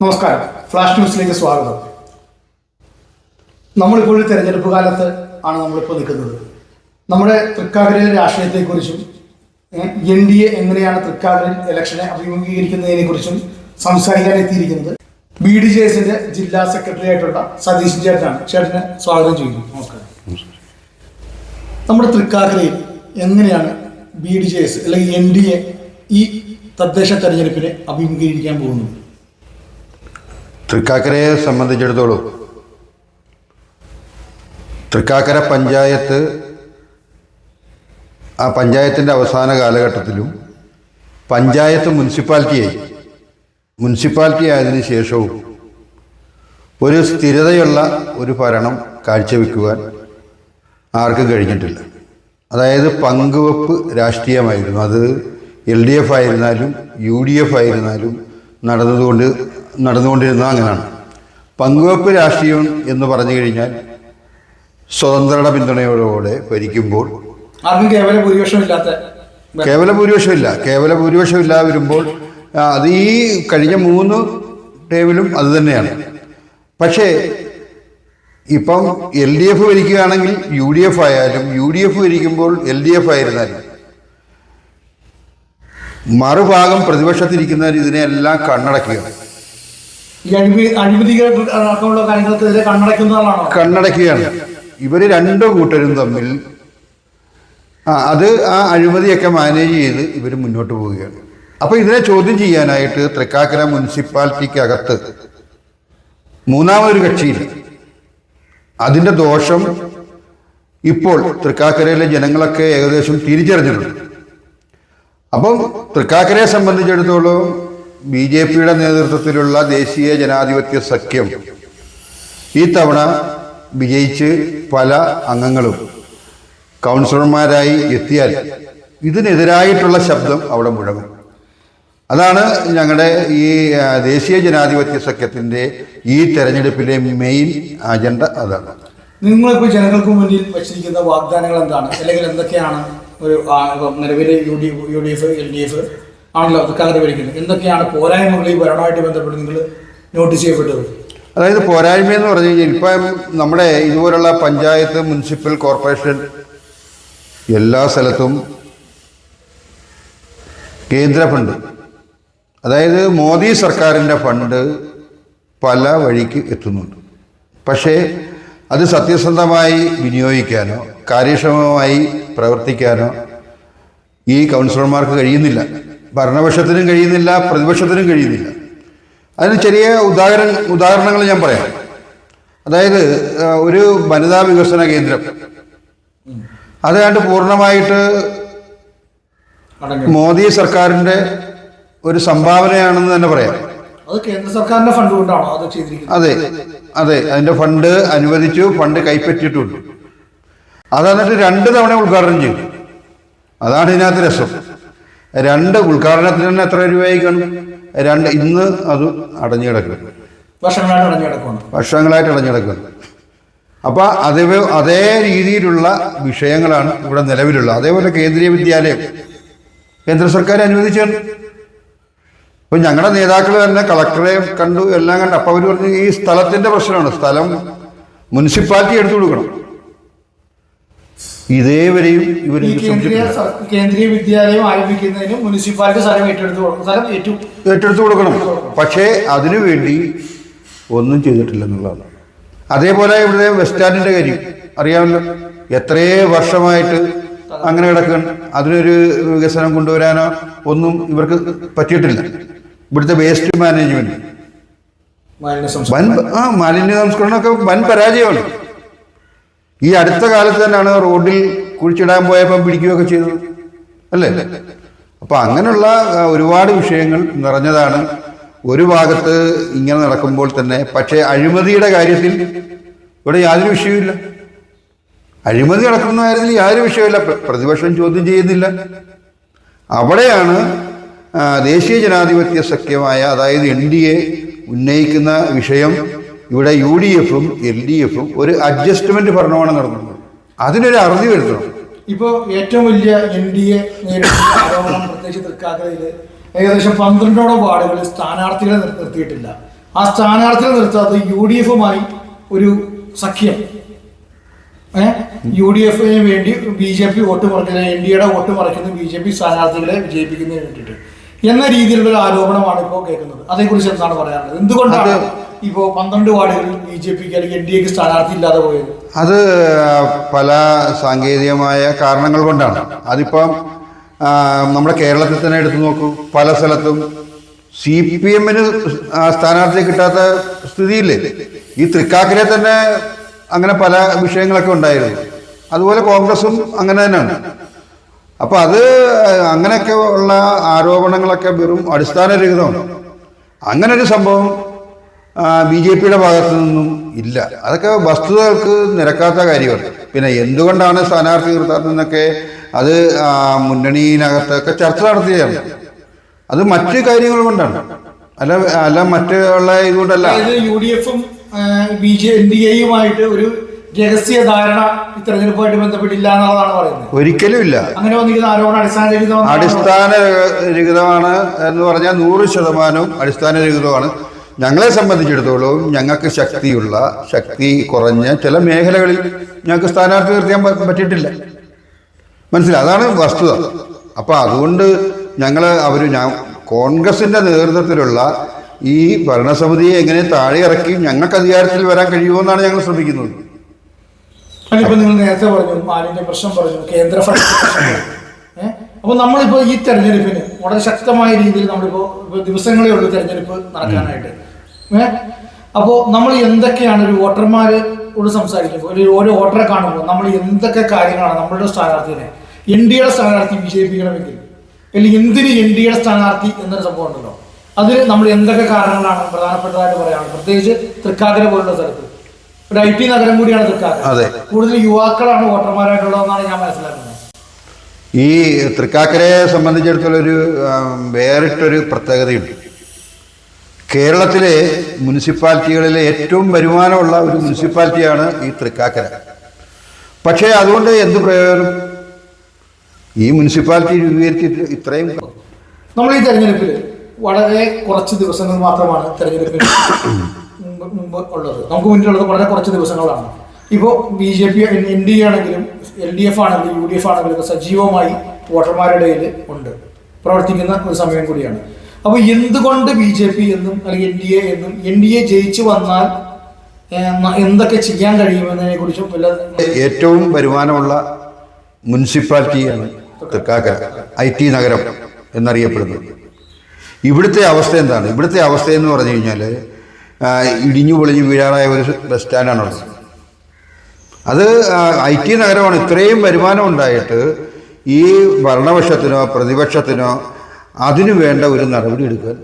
നമസ്കാരം. ഫ്ലാഷ് ന്യൂസിലേക്ക് സ്വാഗതം. നമ്മളിപ്പോൾ തെരഞ്ഞെടുപ്പ് കാലത്ത് ആണ് നമ്മളിപ്പോൾ നിൽക്കുന്നത്. നമ്മുടെ തൃക്കാക്കരയിലെ രാഷ്ട്രീയത്തെക്കുറിച്ചും എൻ ഡി എ എങ്ങനെയാണ് തൃക്കാക്കരയിൽ ഇലക്ഷനെ അഭിമുഖീകരിക്കുന്നതിനെ കുറിച്ചും സംസാരിക്കാൻ എത്തിയിരിക്കുന്നത് ബി ഡി ജെ എസിന്റെ ജില്ലാ സെക്രട്ടറി ആയിട്ടുള്ള സതീഷ് ചേട്ടനാണ്. ചേട്ടനെ സ്വാഗതം ചെയ്യുന്നു. നമസ്കാരം. നമ്മുടെ തൃക്കാക്കരയിൽ എങ്ങനെയാണ് ബി ഡി ജെ എസ് അല്ലെങ്കിൽ എൻ ഡി എ ഈ തദ്ദേശ തെരഞ്ഞെടുപ്പിനെ അഭിമുഖീകരിക്കാൻ പോകുന്നത്? തൃക്കാക്കരയെ സംബന്ധിച്ചിടത്തോളം തൃക്കാക്കര പഞ്ചായത്ത് ആ പഞ്ചായത്തിന്റെ അവസാന കാലഘട്ടത്തിലും പഞ്ചായത്ത് മുനിസിപ്പാലിറ്റിയായി. മുനിസിപ്പാലിറ്റി ആയതിനു ശേഷവും ഒരു സ്ഥിരതയുള്ള ഒരു ഭരണം കാഴ്ചവെക്കുവാൻ ആർക്കും കഴിഞ്ഞിട്ടില്ല. അതായത് പങ്കുവെപ്പ് രാഷ്ട്രീയമായിരുന്നു. അത് എൽ ഡി എഫ് ആയിരുന്നാലും യു ഡി എഫ് ആയിരുന്നാലും നടന്നതുകൊണ്ട് നടന്നുകൊണ്ടിരുന്നത് അങ്ങനെയാണ് പങ്കുവെപ്പ് രാഷ്ട്രീയം എന്ന് പറഞ്ഞു കഴിഞ്ഞാൽ സ്വതന്ത്രയുടെ പിന്തുണയോടുകൂടെ ഭരിക്കുമ്പോൾ ആർക്കും കേവല ഭൂരിപക്ഷം ഇല്ലാത്ത കേവല ഭൂരിപക്ഷമില്ല. കേവല ഭൂരിപക്ഷമില്ല വരുമ്പോൾ അത് ഈ കഴിഞ്ഞ മൂന്ന് ടേമിലും അത് തന്നെയാണ്. പക്ഷേ ഇപ്പം എൽ ഡി എഫ് ഭരിക്കുകയാണെങ്കിൽ യു ഡി എഫ് ആയാലും യു ഡി എഫ് ഭരിക്കുമ്പോൾ എൽ ഡി എഫ് ആയിരുന്നാലും മറുഭാഗം പ്രതിപക്ഷത്തിരിക്കുന്നവർ ഇതിനെല്ലാം കണ്ണടക്കുകയാണ് കണ്ണടക്കുകയാണ് ഇവർ രണ്ടു കൂട്ടരും തമ്മിൽ ആ അത് ആ അഴിമതിയൊക്കെ മാനേജ് ചെയ്ത് ഇവർ മുന്നോട്ട് പോവുകയാണ്. അപ്പോൾ ഇതിനെ ചോദ്യം ചെയ്യാനായിട്ട് തൃക്കാക്കര മുനിസിപ്പാലിറ്റിക്കകത്ത് മൂന്നാമതൊരു കക്ഷിയിൽ അതിന്റെ ദോഷം ഇപ്പോൾ തൃക്കാക്കരയിലെ ജനങ്ങളൊക്കെ ഏകദേശം തിരിച്ചറിഞ്ഞിട്ടുണ്ട്. അപ്പം തൃക്കാക്കരയെ സംബന്ധിച്ചിടത്തോളം ബി ജെ പിയുടെ നേതൃത്വത്തിലുള്ള ദേശീയ ജനാധിപത്യ സഖ്യം ഈ തവണ വിജയിച്ച് പല അംഗങ്ങളും കൗൺസിലർമാരായി എത്തിയാൽ ഇതിനെതിരായിട്ടുള്ള ശബ്ദം അവിടെ മുഴങ്ങും. അതാണ് ഞങ്ങളുടെ ഈ ദേശീയ ജനാധിപത്യ സഖ്യത്തിന്റെ ഈ തെരഞ്ഞെടുപ്പിലെ മെയിൻ അജണ്ട അതാണ്. നിങ്ങളിപ്പോൾ ജനങ്ങൾക്ക് മുന്നിൽ വച്ചിരിക്കുന്ന വാഗ്ദാനങ്ങൾ എന്താണ്? അല്ലെങ്കിൽ എന്തൊക്കെയാണ് ഒരു നിലവിലെ U D U D F L D F ആണല്ലോ തൃക്കാക്കര ഭരിക്കുന്നത് എന്തൊക്കെയാണ് പോരായ്മകൾ ഈ ഭരണമായിട്ട് ബന്ധപ്പെട്ട് നിങ്ങൾ നോട്ടീസ് ചെയ്യപ്പെട്ടത്? അതായത് പോരായ്മ എന്ന് പറഞ്ഞു കഴിഞ്ഞാൽ ഇപ്പം നമ്മുടെ ഇതുപോലുള്ള പഞ്ചായത്ത് മുനിസിപ്പൽ കോർപ്പറേഷൻ എല്ലാ സ്ഥലത്തും കേന്ദ്ര ഫണ്ട്. അതായത് മോദി സർക്കാരിന്റെ ഫണ്ട് പല വഴിക്ക് എത്തുന്നുണ്ട്. പക്ഷേ അത് സത്യസന്ധമായി വിനിയോഗിക്കാനോ കാര്യക്ഷമമായി പ്രവർത്തിക്കാനോ ഈ കൗൺസിലർമാർക്ക് കഴിയുന്നില്ല. ഭരണപക്ഷത്തിനും കഴിയുന്നില്ല പ്രതിപക്ഷത്തിനും കഴിയുന്നില്ല. അതിന് ചെറിയ ഉദാഹരണ ഉദാഹരണങ്ങൾ ഞാൻ പറയാം. അതായത് ഒരു വനിതാ വികസന കേന്ദ്രം. അതുകൊണ്ട് പൂർണമായിട്ട് മോദി സർക്കാരിന്റെ ഒരു സംഭാവനയാണെന്ന് തന്നെ പറയാം. അത് അത് ചെയ്തിരിക്കുന്നത്? അതെ അതെ. അതിന്റെ ഫണ്ട് അനുവദിച്ചു ഫണ്ട് കൈപ്പറ്റിയിട്ടുണ്ട്. അത് എന്നിട്ട് രണ്ട് തവണ ഉദ്ഘാടനം ചെയ്തു. അതാണ് ഇതിനകത്ത് രസം. രണ്ട് ഉദ്ഘാടനത്തിന് തന്നെ എത്ര രൂപയായി കാണും രണ്ട് ഇന്ന് അത് അടഞ്ഞു കിടക്കുന്നു വർഷങ്ങളായിട്ട് അടഞ്ഞു കിടക്കുകയാണ് വർഷങ്ങളായിട്ട് അടഞ്ഞു കിടക്കുന്നു അപ്പോൾ അതേ അതേ രീതിയിലുള്ള വിഷയങ്ങളാണ് ഇവിടെ നിലവിലുള്ളത്. അതേപോലെ കേന്ദ്രീയ വിദ്യാലയം. കേന്ദ്ര സർക്കാർ അനുവദിച്ചാണ്. ഇപ്പം ഞങ്ങളുടെ നേതാക്കൾ തന്നെ കളക്ടറെ കണ്ടു എല്ലാം കണ്ടു. അപ്പോൾ അവർ പറഞ്ഞു ഈ സ്ഥലത്തിന്റെ പ്രശ്നമാണ്. സ്ഥലം മുനിസിപ്പാലിറ്റി എടുത്തു കൊടുക്കണം. ഇതേവരെയും ഇവർ കേന്ദ്രീയ കേന്ദ്രീയ വിദ്യാലയം ആരംഭിക്കുന്നതിന് മുനിസിപ്പാലിറ്റി സ്ഥലം ഏറ്റെടുത്ത് കൊടുക്കണം സ്ഥലം ഏറ്റെടുത്ത് കൊടുക്കണം. പക്ഷേ അതിനുവേണ്ടി ഒന്നും ചെയ്തിട്ടില്ല ചെയ്തിട്ടില്ലെന്നുള്ളതാണ്. അതേപോലെ ഇവിടെ ബസ് സ്റ്റാൻഡിന്റെ കാര്യം അറിയാമല്ലോ. എത്രയേ വർഷമായിട്ട് അങ്ങനെ കിടക്കുകയാണ്. അതിനൊരു വികസനം കൊണ്ടുവരാനോ ഒന്നും ഇവർക്ക് പറ്റിയിട്ടില്ല. ഇവിടുത്തെ വേസ്റ്റ് മാനേജ്മെന്റ് ആ മാലിന്യ സംസ്കരണമൊക്കെ വൻ പരാജയമാണ്. ഈ അടുത്ത കാലത്ത് തന്നെയാണ് റോഡിൽ കുഴിച്ചിടാൻ പോയപ്പോൾ പിടിക്കുകയൊക്കെ ചെയ്തത്. അല്ലേ? അപ്പം അങ്ങനെയുള്ള ഒരുപാട് വിഷയങ്ങൾ നിറഞ്ഞതാണ്. ഒരു ഭാഗത്ത് ഇങ്ങനെ നടക്കുമ്പോൾ തന്നെ പക്ഷേ അഴിമതിയുടെ കാര്യത്തിൽ ഇവിടെ യാതൊരു വിഷയവുമില്ല. അഴിമതി നടക്കുന്ന കാര്യത്തിൽ യാതൊരു വിഷയമില്ല പ്രതിപക്ഷം ചോദ്യം ചെയ്യുന്നില്ല. അവിടെയാണ് ദേശീയ ജനാധിപത്യ സഖ്യമായ അതായത് എൻ ഡി എ ഉന്നയിക്കുന്ന വിഷയം ഇവിടെ യു ഡി എഫും എൽ ഡി എഫും ഒരു അഡ്ജസ്റ്റ്മെന്റ് ഭരണമാണ് നടന്നത്. അതിനൊരു അറുതി വരുത്തണം. ഇപ്പോ ഏറ്റവും വലിയ എൻ ഡി എ പ്രത്യേകിച്ച് തൃക്കാക്കരയിൽ ഏകദേശം പന്ത്രണ്ടോളം വാർഡുകളിൽ സ്ഥാനാർത്ഥികളെ നിർത്തിയിട്ടില്ല. ആ സ്ഥാനാർത്ഥികളെ നിർത്താത്ത യു ഡി എഫുമായി ഒരു സഖ്യം. യു ഡി എഫിന് വേണ്ടി ബി ജെ പി വോട്ട് മറിക്കുന്ന എൻ ഡി എയുടെ വോട്ട് മറക്കുന്ന ബി ജെ പി സ്ഥാനാർത്ഥികളെ വിജയിപ്പിക്കുന്നതിന് വേണ്ടിയിട്ട്. എന്ന രീതിയിലുള്ള ആരോപണമാണ് ഇപ്പോൾ കേൾക്കുന്നത്. അതേക്കുറിച്ച് എന്താണ് പറയാനുള്ളത്? എന്തുകൊണ്ടാണ് ഇപ്പോൾ പന്ത്രണ്ട് വാർഡുകളിൽ ബി ജെ പിക്ക് അല്ലെങ്കിൽ എൻ ഡി എക്ക് സ്ഥാനാർത്ഥി ഇല്ലാതെ പോയത്? അത് പല സാങ്കേതികമായ കാരണങ്ങൾ കൊണ്ടാണ്. അതിപ്പം നമ്മുടെ കേരളത്തിൽ തന്നെ എടുത്തു നോക്കൂ. പല സ്ഥലത്തും സി പി എമ്മിന് സ്ഥാനാർത്ഥി കിട്ടാത്ത സ്ഥിതിയില്ലേ? ഈ തൃക്കാക്കിലെ തന്നെ അങ്ങനെ പല വിഷയങ്ങളൊക്കെ ഉണ്ടായിരുന്നു. അതുപോലെ കോൺഗ്രസും അങ്ങനെ തന്നെയാണ്. അപ്പോൾ അത് അങ്ങനെയൊക്കെ ഉള്ള ആരോപണങ്ങളൊക്കെ വെറും അടിസ്ഥാനരഹിതമാണ്. അങ്ങനെ ഒരു സംഭവം ബി ജെ പിയുടെ ഭാഗത്തു നിന്നും ഇല്ല. അതൊക്കെ വസ്തുതകൾക്ക് നിരക്കാത്ത കാര്യമാണ്. പിന്നെ എന്തുകൊണ്ടാണ് സ്ഥാനാർത്ഥി നിർത്താത്തതെന്നൊക്കെ അത് മുന്നണിയിനകത്തൊക്കെ ചർച്ച നടത്തുകയാണ് അത് മറ്റു കാര്യങ്ങൾ കൊണ്ടാണ്. അല്ല അല്ല മറ്റുള്ള ഇതുകൊണ്ടല്ല. യു ഡി എഫും ബി ജെ എൻ ഡി എയുമായിട്ട് ഒരു രഹസ്യ ധാരണ തെരഞ്ഞെടുപ്പുമായിട്ട് ബന്ധപ്പെട്ടില്ല എന്നുള്ളതാണ് പറയുന്നത്. ഒരിക്കലും ഇല്ല. അങ്ങനെ വന്നിരിക്കുന്ന ആരോപണം അടിസ്ഥാനരഹിതമാണ് എന്ന് പറഞ്ഞാൽ നൂറ് ശതമാനവും അടിസ്ഥാനരഹിതമാണ്. ഞങ്ങളെ സംബന്ധിച്ചിടത്തോളം ഞങ്ങൾക്ക് ശക്തിയുള്ള ശക്തി കുറഞ്ഞ ചില മേഖലകളിൽ ഞങ്ങൾക്ക് സ്ഥാനാർത്ഥി നിർത്തിയാൻ പറ്റിയിട്ടില്ല. മനസ്സിലായി? അതാണ് വസ്തുത. അപ്പോൾ അതുകൊണ്ട് ഞങ്ങൾ അവർ ഞാൻ കോൺഗ്രസിന്റെ നേതൃത്വത്തിലുള്ള ഈ ഭരണസമിതിയെ എങ്ങനെ താഴെ ഇറക്കി ഞങ്ങൾക്ക് അധികാരത്തിൽ വരാൻ കഴിയുമോ എന്നാണ് ഞങ്ങൾ ശ്രമിക്കുന്നത്. നിങ്ങൾ നേരത്തെ പറഞ്ഞു പ്രശ്നം പറഞ്ഞു കേന്ദ്ര ഫണ്ട് അപ്പോൾ നമ്മളിപ്പോൾ ഈ തെരഞ്ഞെടുപ്പിന് വളരെ ശക്തമായ രീതിയിൽ നമ്മളിപ്പോ ഇപ്പൊ ദിവസങ്ങളേ ഉള്ളൂ തെരഞ്ഞെടുപ്പ് നടക്കാനായിട്ട്. ഏഹ് അപ്പോ നമ്മൾ എന്തൊക്കെയാണ് ഒരു വോട്ടർമാരോട് സംസാരിക്കുമ്പോൾ ഒരു ഓരോ വോട്ടറെ കാണുമ്പോൾ നമ്മൾ എന്തൊക്കെ കാര്യങ്ങളാണ് നമ്മളുടെ സ്ഥാനാർത്ഥിനെ? എൻ ഡി എയുടെ സ്ഥാനാർത്ഥി വിജയിപ്പിക്കണമെങ്കിൽ അല്ലെങ്കിൽ എന്തിന് എൻ ഡി എയുടെ സ്ഥാനാർത്ഥി എന്നൊരു സംഭവം ഉണ്ടല്ലോ. അതിന് നമ്മൾ എന്തൊക്കെ കാരണങ്ങളാണ് പ്രധാനപ്പെട്ടതായിട്ട് പറയാനുള്ളത്? പ്രത്യേകിച്ച് തൃക്കാക്കര പോലുള്ള സ്ഥലത്ത്. ഒരു ഐ ടി നഗരം കൂടിയാണ് തൃക്കാക്കര. കൂടുതൽ യുവാക്കളാണ് വോട്ടർമാരായിട്ടുള്ളതെന്നാണ് ഞാൻ മനസ്സിലാക്കുന്നത്. ഈ തൃക്കാക്കരയെ സംബന്ധിച്ചിടത്തോളം ഒരു വേറിട്ടൊരു പ്രത്യേകതയുണ്ട്. കേരളത്തിലെ മുനിസിപ്പാലിറ്റികളിലെ ഏറ്റവും വരുമാനമുള്ള ഒരു മുനിസിപ്പാലിറ്റിയാണ് ഈ തൃക്കാക്കര. പക്ഷേ അതുകൊണ്ട് എന്ത് പ്രയോജനം? ഈ മുനിസിപ്പാലിറ്റി രൂപീകരിച്ചിട്ട് ഇത്രയും നമ്മൾ ഈ തെരഞ്ഞെടുപ്പിൽ വളരെ കുറച്ച് ദിവസങ്ങൾ മാത്രമാണ് തെരഞ്ഞെടുപ്പിൽ മുമ്പ് ഉള്ളത്. നമുക്ക് മുന്നിലുള്ളത് വളരെ കുറച്ച് ദിവസങ്ങളാണ്. ഇപ്പോൾ B J P N D A ആണെങ്കിലും എൽ ഡി എഫ് ആണെങ്കിലും യു ഡി എഫ് ആണെങ്കിലും സജീവമായി വോട്ടർമാരുടെ ഇടയിൽ ഉണ്ട്. പ്രവർത്തിക്കുന്ന ഒരു സമയം കൂടിയാണ്. അപ്പോൾ എന്തുകൊണ്ട് ബി ജെ പി എന്നും അല്ലെങ്കിൽ എൻ ഡി എ എന്നും എൻ ഡി എ ജയിച്ചു വന്നാൽ എന്തൊക്കെ ചെയ്യാൻ കഴിയുമെന്നതിനെ കുറിച്ചും ഏറ്റവും വരുമാനമുള്ള മുനിസിപ്പാലിറ്റിയാണ് തൃക്കാക്കര ഐ ടി നഗരം എന്നറിയപ്പെടുന്നത്. ഇവിടുത്തെ അവസ്ഥ എന്താണ്? ഇവിടുത്തെ അവസ്ഥ എന്ന് പറഞ്ഞു കഴിഞ്ഞാൽ ഇടിഞ്ഞു പൊളിഞ്ഞു വീഴാറായ ഒരു ബസ് സ്റ്റാൻഡാണുള്ളത്. അത് ഐ ടി നഗരമാണ്. ഇത്രയും വരുമാനം ഉണ്ടായിട്ട് ഈ ഭരണപക്ഷത്തിനോ പ്രതിപക്ഷത്തിനോ അതിനു വേണ്ട ഒരു നടപടി എടുക്കാൻ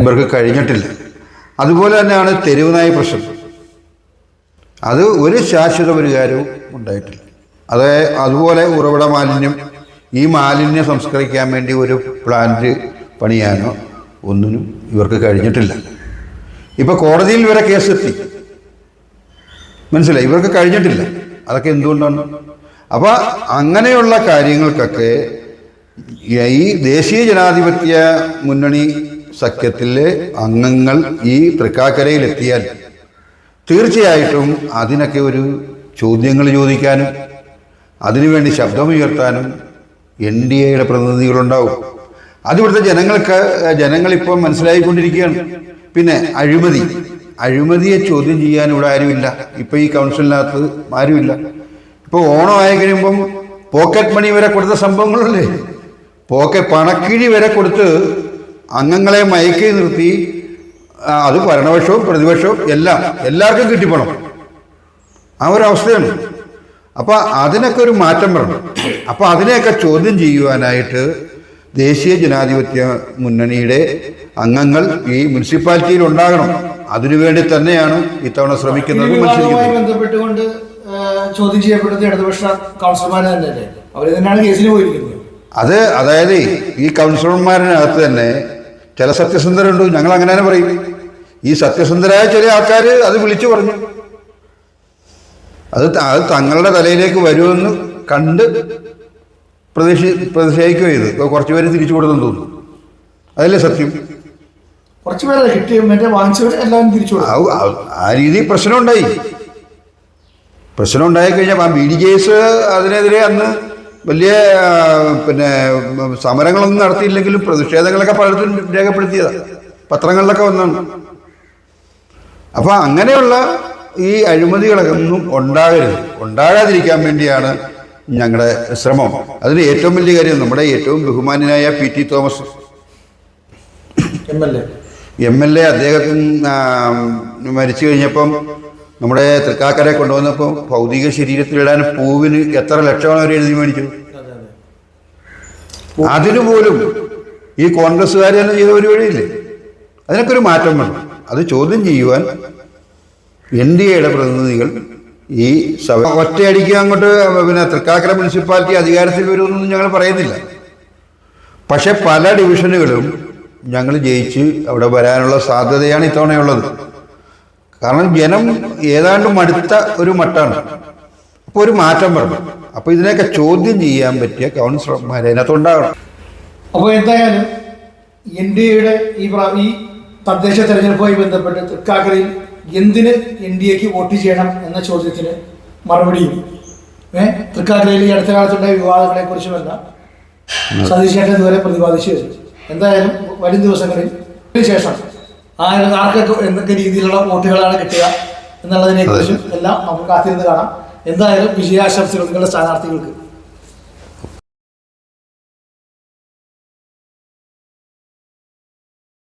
ഇവർക്ക് കഴിഞ്ഞിട്ടില്ല. അതുപോലെ തന്നെയാണ് തെരുവ് നായ പ്രശ്നം. അത് ഒരു ശാശ്വത പരിഹാരവും ഉണ്ടായിട്ടില്ല. അത് അതുപോലെ ഉറവിട മാലിന്യം ഈ മാലിന്യം സംസ്കരിക്കാൻ വേണ്ടി ഒരു പ്ലാന്റ് പണിയാനോ ഒന്നിനും ഇവർക്ക് കഴിഞ്ഞിട്ടില്ല. ഇപ്പോൾ കോടതിയിൽ വരെ കേസെത്തി. മനസ്സിലായി? ഇവർക്ക് കഴിഞ്ഞിട്ടില്ല. അതൊക്കെ എന്തുകൊണ്ടാണ്? അപ്പൊ അങ്ങനെയുള്ള കാര്യങ്ങൾക്കൊക്കെ ഈ ദേശീയ ജനാധിപത്യ മുന്നണി സഖ്യത്തിലെ അംഗങ്ങൾ ഈ തൃക്കാക്കരയിലെത്തിയാൽ തീർച്ചയായിട്ടും അതിനൊക്കെ ഒരു ചോദ്യങ്ങൾ ചോദിക്കാനും അതിനുവേണ്ടി ശബ്ദമുയർത്താനും എൻ ഡി എയുടെ പ്രതിനിധികളുണ്ടാവും. അതിവിടുത്തെ ജനങ്ങൾക്ക് ജനങ്ങളിപ്പോൾ മനസ്സിലായിക്കൊണ്ടിരിക്കുകയാണ്. പിന്നെ അഴിമതി. അഴിമതിയെ ചോദ്യം ചെയ്യാൻ ഇവിടെ ആരുമില്ല. ഇപ്പൊ ഈ കൗൺസിലിനകത്ത് ആരുമില്ല. ഇപ്പൊ ഓണം ആയി കഴിയുമ്പം പോക്കറ്റ് മണി വരെ കൊടുത്ത സംഭവങ്ങളല്ലേ? പോക്കറ്റ് പണക്കിഴി വരെ കൊടുത്ത് അംഗങ്ങളെ മയക്കി നിർത്തി അത് ഭരണപക്ഷവും പ്രതിപക്ഷവും എല്ലാം എല്ലാവർക്കും കിട്ടിപ്പണം. ആ ഒരു അവസ്ഥയാണ്. അപ്പൊ അതിനൊക്കെ ഒരു മാറ്റം വരണം. അപ്പോൾ അതിനെയൊക്കെ ചോദ്യം ചെയ്യുവാനായിട്ട് ദേശീയ ജനാധിപത്യ മുന്നണിയുടെ അംഗങ്ങൾ ഈ മുനിസിപ്പാലിറ്റിയിൽ ഉണ്ടാകണം. അതിനുവേണ്ടി തന്നെയാണ് ഇത്തവണ ശ്രമിക്കുന്നത് ബന്ധപ്പെട്ടുകൊണ്ട് ചോദ്യം ചെയ്യപ്പെടുന്നത് ഇടതുപക്ഷ കൗൺസിലർമാർ തന്നെയല്ലേ അവർ തന്നെയാണ് കേസിന് പോയിരിക്കുന്നത്. അത് അതായത് ഈ കൗൺസിലർമാരിനകത്ത് തന്നെ ചില സത്യസന്ധരുണ്ട്. ഞങ്ങൾ അങ്ങനെ തന്നെ പറയും. ഈ സത്യസന്ധരായ ചില ആൾക്കാർ അത് വിളിച്ചു പറഞ്ഞു. അത് അത് തങ്ങളുടെ തലയിലേക്ക് വരുമെന്ന് കണ്ട് പ്രതീക്ഷ പ്രതിഷേധിക്കുകയോ ചെയ്തു. ഇപ്പോൾ തിരിച്ചു കൊടുത്തെന്ന് തോന്നുന്നു. അതല്ലേ സത്യം? കുറച്ച് പേരെ കിട്ടിയ മറ്റേ വാങ്ങിച്ചവർ എല്ലാവരും തിരിച്ചു ആ- രീതി പ്രശ്നം ഉണ്ടായി പ്രശ്നമുണ്ടായി പ്രശ്നം ഉണ്ടായി കഴിഞ്ഞാൽ ആ ബി ഡി ജെസ് അതിനെതിരെ അന്ന് വലിയ പിന്നെ സമരങ്ങളൊന്നും നടത്തിയില്ലെങ്കിലും പ്രതിഷേധങ്ങളൊക്കെ പലയിടത്തും രേഖപ്പെടുത്തിയതാണ് പത്രങ്ങളിലൊക്കെ വന്നാണ്. അപ്പൊ അങ്ങനെയുള്ള ഈ അഴിമതികളൊക്കെ ഒന്നും ഉണ്ടാകരുത്. ഉണ്ടാകാതിരിക്കാൻ വേണ്ടിയാണ് ഞങ്ങളുടെ ശ്രമം. അതിന് ഏറ്റവും വലിയ കാര്യം നമ്മുടെ ഏറ്റവും ബഹുമാനായ P T Thomas. M L A. M L A അദ്ദേഹത്തിന് മരിച്ചു കഴിഞ്ഞപ്പം നമ്മുടെ തൃക്കാക്കരെ കൊണ്ടുവന്നപ്പോൾ ഭൗതിക ശരീരത്തിലിടാൻ പൂവിന് എത്ര ലക്ഷമാണ് അവർ എഴുതി മേടിച്ചു അതിനുപോലും ഈ കോൺഗ്രസ്സുകാർ തന്നെ ചെയ്ത ഒരു വഴിയില്ലേ അതിനൊക്കെ ഒരു മാറ്റം വേണം അത് ചോദ്യം ചെയ്യുവാൻ എൻ ഡി എയുടെ പ്രതിനിധികൾ ഈ സഭ ഒറ്റയടിക്ക് അങ്ങോട്ട് പിന്നെ തൃക്കാക്കര മുനിസിപ്പാലിറ്റി അധികാരത്തിൽ വരുമെന്നൊന്നും ഞങ്ങൾ പറയുന്നില്ല. പക്ഷെ പല ഡിവിഷനുകളും ഞങ്ങൾ ജയിച്ച് അവിടെ വരാനുള്ള സാധ്യതയാണ് ഇത്തവണയുള്ളത്. കാരണം ജനം ഏതാണ്ട് മടുത്ത ഒരു മട്ടാണ്. അപ്പോൾ ഒരു മാറ്റം വരണം. അപ്പോൾ ഇതിനെയൊക്കെ ചോദ്യം ചെയ്യാൻ പറ്റിയ കൗൺസിലർമാർ അതിനകത്തുണ്ടാകണം. അപ്പോൾ എന്തായാലും എൻ ഡി എയുടെ ഈ ഈ തദ്ദേശ തെരഞ്ഞെടുപ്പുമായി ബന്ധപ്പെട്ട് തൃക്കാക്കരയിൽ എന്തിന് എൻ ഡി എക്ക് വോട്ട് ചെയ്യണം എന്ന ചോദ്യത്തിന് മറുപടിയും. ഏ? തൃക്കാക്കരയിൽ ഈ അടുത്ത കാലത്തുണ്ടായ വിവാദങ്ങളെ കുറിച്ചുമെല്ലാം സതീശേഖരൻ ഇതുവരെ പ്രതിപാദിച്ചു എന്തായാലും വരും ദിവസങ്ങളിൽ. ശേഷം ആര് ആർക്കൊക്കെ എന്തൊക്കെ രീതിയിലുള്ള വോട്ടുകളാണ് കിട്ടുക എന്നുള്ളതിനെ കുറിച്ചും എല്ലാം നമുക്ക് കാത്തിരുന്ന് കാണാം. എന്തായാലും വിജയാശംസകൾ നിങ്ങളുടെ സ്ഥാനാർത്ഥികൾക്ക്.